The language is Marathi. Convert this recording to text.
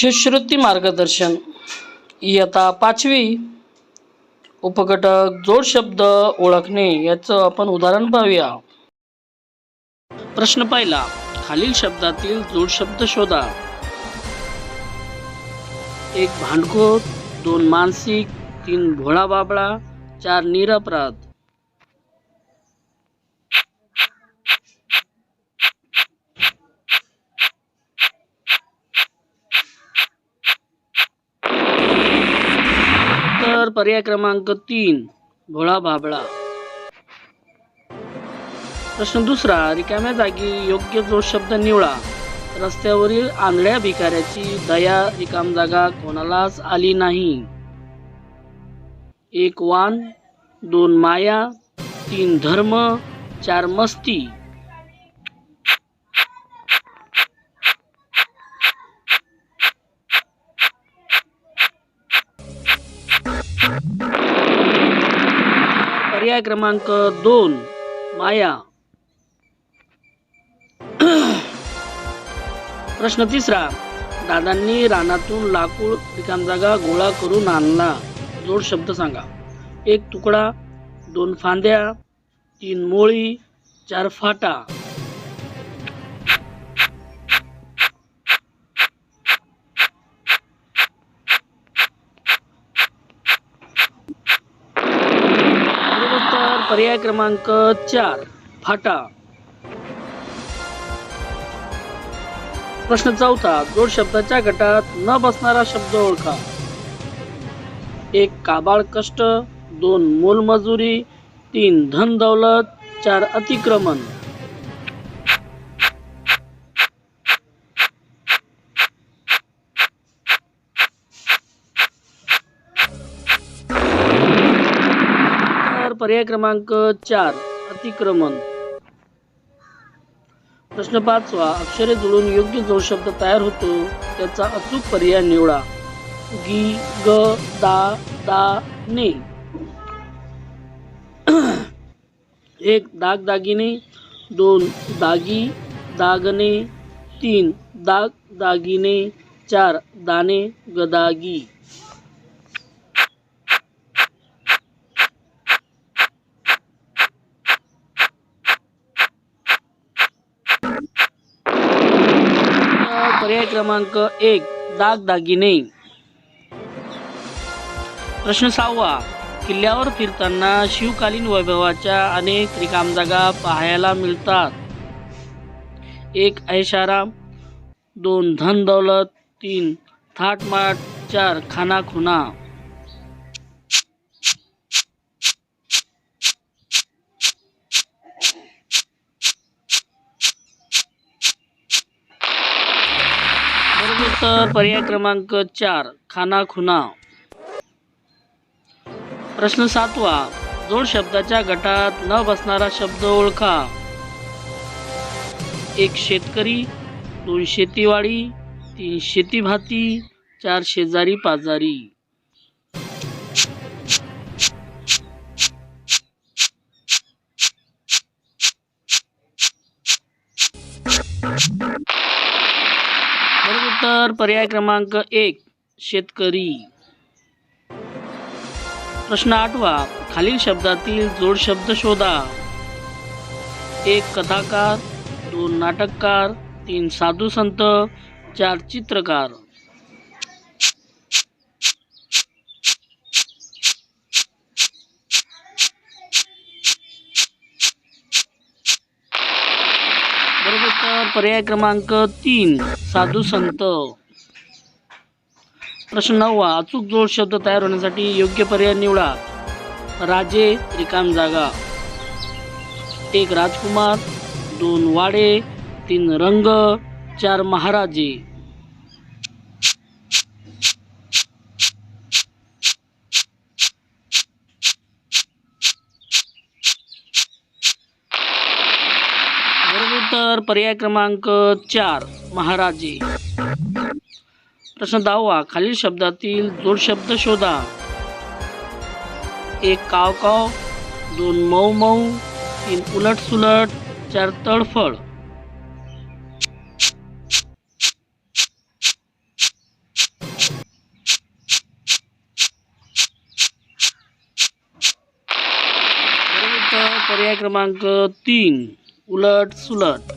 शिष्यवृत्ती मार्गदर्शन. इयता पाचवी. उपघटक जोड शब्द ओळखणे याचं आपण उदाहरण पाहूया. प्रश्न पहिला. खालील शब्दातील जोड शब्द शोधा. एक भांडखोर दोन मानसिक तीन भोळा बाबळा चार निरपराध. तर पर्याय क्रमांक तीन भोळा भाबळा. प्रश्न दुसरा रिकाम्या जागी योग्य जो शब्द निवडा. रस्त्यावरील आंधळ्या भिकाऱ्याची दया रिकाम जागा कोणालाच आली नाही. एक वान दोन माया तीन धर्म चार मस्ती. पर्याय क्रमांक दोन माया. प्रश्न तिसरा दादांनी रानातून लाकूड रिकाम जागा गोळा करून आणला. जोड शब्द सांगा. एक तुकडा दोन फांद्या तीन मोळी चार फाटा बरोबर उत्तर पर्याय क्रमांक चार फाटा. प्रश्न चौथा जोड शब्दाच्या गटात न बसणारा शब्द ओळखा. एक काबाळ कष्ट दोन मोलमजुरी तीन धन दौलत चार अतिक्रमण. पर्याय क्रमांक चार अतिक्रमण. प्रश्न पाचवा अक्षरे जुळून योग्य जो शब्द तयार होतो त्याचा अचूक पर्याय निवडा. गी ग दा दा ने. एक दाग दागिने. दोन दागी दागने तीन दाग दागिने. चार दाने गदागी. पर्याय क्रमांक एक दागदागिने. प्रश्न सहावा किल्ल्यावर फिरताना शिवकालीन वैभवाच्या अनेक रिकाम जागा पाहायला मिळतात. एक ऐशाराम. दोन धन दौलत. तीन थाटमाट. चार खाना खुना बरोबर तर पर्याय क्रमांक चार खाना खुना प्रश्न सातवा जोड शब्दाच्या गटात न बसणारा शब्द ओळखा. एक शेतकरी दोन शेतीवाडी तीन शेतीभाती चार शेजारी पाजारी. बरोबर उत्तर पर्याय क्रमांक एक शेतकरी. प्रश्न आठवा खालील शब्दातील जोड शब्द शोधा. एक कथाकार दोन नाटककार तीन साधू संत चार चित्रकार. बरोबर पर्याय क्रमांक तीन साधू संत. प्रश्न नववा अचूक जोड शब्द तयार होण्यासाठी योग्य पर्याय निवडा. राजे रिकाम जागा. एक राजकुमार दोन वाडे तीन रंग चार महाराजे. त्यानंतर पर्याय क्रमांक चार महाराजे. प्रश्न दहावा खालील शब्दातील जोड शब्द शोधा. एक काव काव दोन मऊ मऊ तीन उलट सुलट चार तळफळ पर्याय क्रमांक तीन. उलट सुलट.